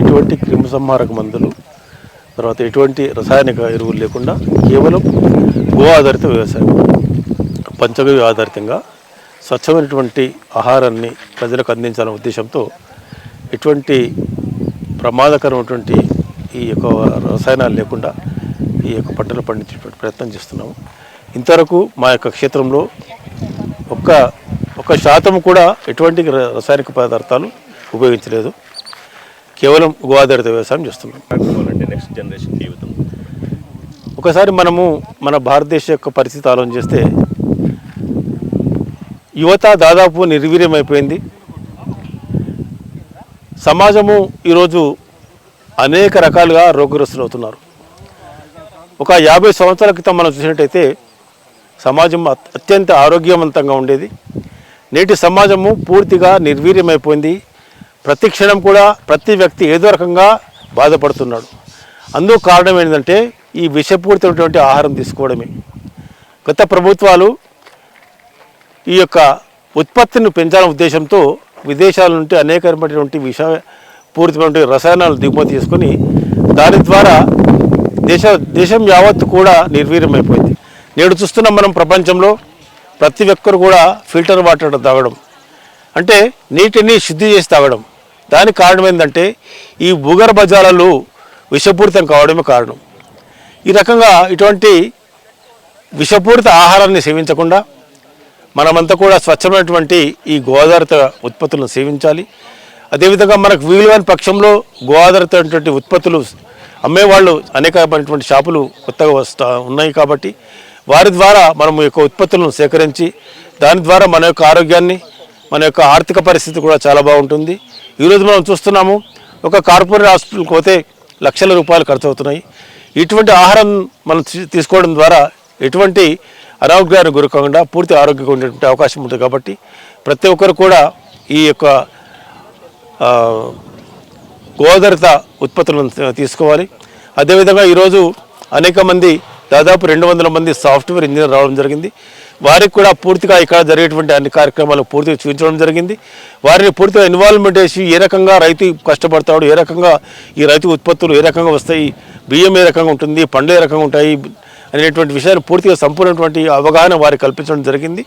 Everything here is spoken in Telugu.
ఎటువంటి క్రిమిసంహారక మందులు తర్వాత ఎటువంటి రసాయనిక ఎరువులు లేకుండా కేవలం గో ఆధారిత వ్యవసాయం. పంచగవ్య ఆధారితంగా స్వచ్ఛమైనటువంటి ఆహారాన్ని ప్రజలకు అందించాలనే ఉద్దేశంతో ఎటువంటి ప్రమాదకరమైనటువంటి ఈ యొక్క రసాయనాలు లేకుండా ఈ యొక్క పంటలు పండించేటువంటి ప్రయత్నం చేస్తున్నాము. ఇంతవరకు మా యొక్క క్షేత్రంలో ఒక్క ఒక శాతం కూడా ఎటువంటి రసాయనిక పదార్థాలు ఉపయోగించలేదు. కేవలం గో ఆధారిత వ్యవసాయం చేస్తున్నాం. నెక్స్ట్ జనరేషన్ జీవితం. ఒకసారి మనము మన భారతదేశ యొక్క పరిస్థితి ఆలోచన చేస్తే యువత దాదాపు నిర్వీర్యమైపోయింది. సమాజము ఈరోజు అనేక రకాలుగా రోగగ్రస్తులు అవుతున్నారు. ఒక యాభై సంవత్సరాల క్రితం మనం చూసినట్టయితే సమాజం అత్- అత్యంత ఆరోగ్యవంతంగా ఉండేది. నేటి సమాజము పూర్తిగా నిర్వీర్యమైపోయింది. ప్రతి క్షణం కూడా ప్రతి వ్యక్తి ఏదో రకంగా బాధపడుతున్నాడు. అందుకు కారణం ఏంటంటే ఈ విషపూరితమైనటువంటి ఆహారం తీసుకోవడమే. గత ప్రభుత్వాలు ఈ యొక్క ఉత్పత్తిని పెంచాలనే ఉద్దేశంతో విదేశాల నుండి అనేకమైనటువంటి విష పూరితమైనటువంటి రసాయనాలు దిగుమతి చేసుకొని దాని ద్వారా దేశ దేశం యావత్తు కూడా నిర్వీర్యమైపోయింది. నేడు చూస్తున్నాం మనం ప్రపంచంలో ప్రతి ఒక్కరు కూడా ఫిల్టర్ వాటర్ తాగడం. అంటే నీటిని శుద్ధి చేసి తాగడం. దానికి కారణం ఏంటంటే ఈ భూగర్భ జలాలు విషపూరితం కావడమే కారణం. ఈ రకంగా ఇటువంటి విషపూరిత ఆహారాన్ని సేవించకుండా మనమంతా కూడా స్వచ్ఛమైనటువంటి ఈ గోదావరిత ఉత్పత్తులను సేవించాలి. అదేవిధంగా మనకు వీలువైన పక్షంలో గోదావరితటువంటి ఉత్పత్తులు అమ్మేవాళ్ళు అనేకమైనటువంటి షాపులు కొత్తగా వస్తా ఉన్నాయి కాబట్టి వారి ద్వారా మనం యొక్క ఉత్పత్తులను సేకరించి దాని ద్వారా మన యొక్క ఆరోగ్యాన్ని మన యొక్క ఆర్థిక పరిస్థితి కూడా చాలా బాగుంటుంది. ఈరోజు మనం చూస్తున్నాము ఒక కార్పొరేట్ హాస్పిటల్కి పోతే లక్షల రూపాయలు ఖర్చు అవుతున్నాయి ఇటువంటి ఆహారం మనం తీసుకోవడం ద్వారా ఎటువంటి అనారోగ్యానికి గురకుండా పూర్తి ఆరోగ్యంగా ఉండేటువంటి అవకాశం ఉంటుంది కాబట్టి ప్రతి ఒక్కరు కూడా ఈ యొక్క గోదరిత ఉత్పత్తులను తీసుకోవాలి. అదేవిధంగా ఈరోజు అనేక మంది దాదాపు రెండు వందల మంది సాఫ్ట్వేర్ ఇంజనీర్ రావడం జరిగింది. వారికి కూడా పూర్తిగా ఇక్కడ జరిగేటువంటి అన్ని కార్యక్రమాలు పూర్తిగా చూపించడం జరిగింది. వారిని పూర్తిగా ఇన్వాల్వ్మెంట్ చేసి ఏ రకంగా రైతు కష్టపడతాడు ఏ రకంగా ఈ రైతు ఉత్పత్తులు ఏ రకంగా వస్తాయి బియ్యం ఏ రకంగా ఉంటుంది పండ్లు ఏ రకంగా ఉంటాయి అనేటువంటి విషయాన్ని పూర్తిగా సంపూర్ణటువంటి అవగాహన వారికి కల్పించడం జరిగింది.